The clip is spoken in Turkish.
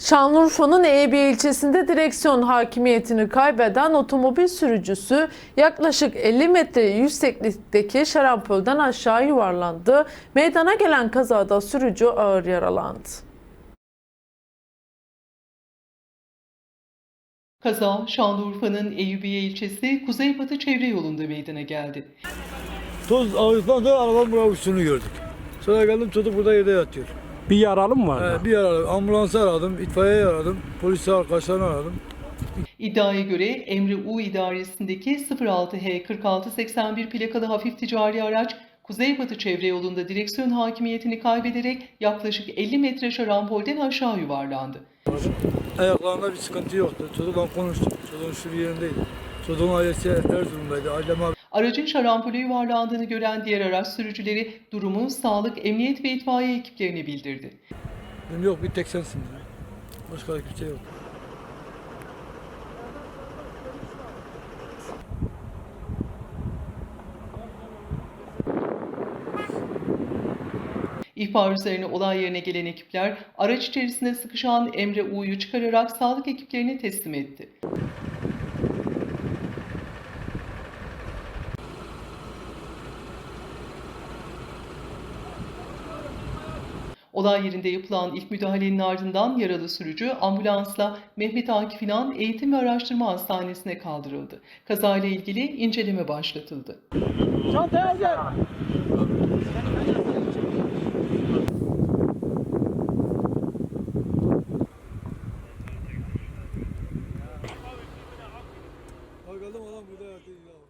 Şanlıurfa'nın Eyüpiye ilçesinde direksiyon hakimiyetini kaybeden otomobil sürücüsü yaklaşık 50 metre yükseklikteki şarampolden aşağı yuvarlandı. Meydana gelen kazada sürücü ağır yaralandı. Kaza Şanlıurfa'nın Eyüpiye ilçesi Kuzeybatı çevre yolunda meydana geldi. Toz sonra arabanın buraya uçtuğunu gördük. Sonra geldim çocuk burada yerde yatıyor. Bir yaralı mı var? Ee, bir aradım, ambulansı aradım, itfaiyeyi aradım, polisi arkadaşlarını aradım. İddiaya göre Emre U idaresindeki 06H 4681 plakalı hafif ticari araç Kuzeybatı çevre yolunda direksiyon hakimiyetini kaybederek yaklaşık 50 metre şarampolden aşağı yuvarlandı. Ayaklarında bir sıkıntı yoktu. Çocukla konuştum. Çocuğun şu bir yerindeydi. Çocuğun ailesi Erzurum'daydı. Ailem abi. Aracın şarampole yuvarlandığını gören diğer araç sürücüleri durumu sağlık, emniyet ve itfaiye ekiplerine bildirdi. Dedim yok bir tek sensin. Başka kimse yok. İhbar üzerine olay yerine gelen ekipler araç içerisinde sıkışan Emre U'yu çıkararak sağlık ekiplerine teslim etti. Olay yerinde yapılan ilk müdahalenin ardından yaralı sürücü ambulansla Mehmet Akif İnan Eğitim ve Araştırma Hastanesi'ne kaldırıldı. Kazayla ilgili inceleme başlatıldı. Çantaya. Bakalım adam burada artık.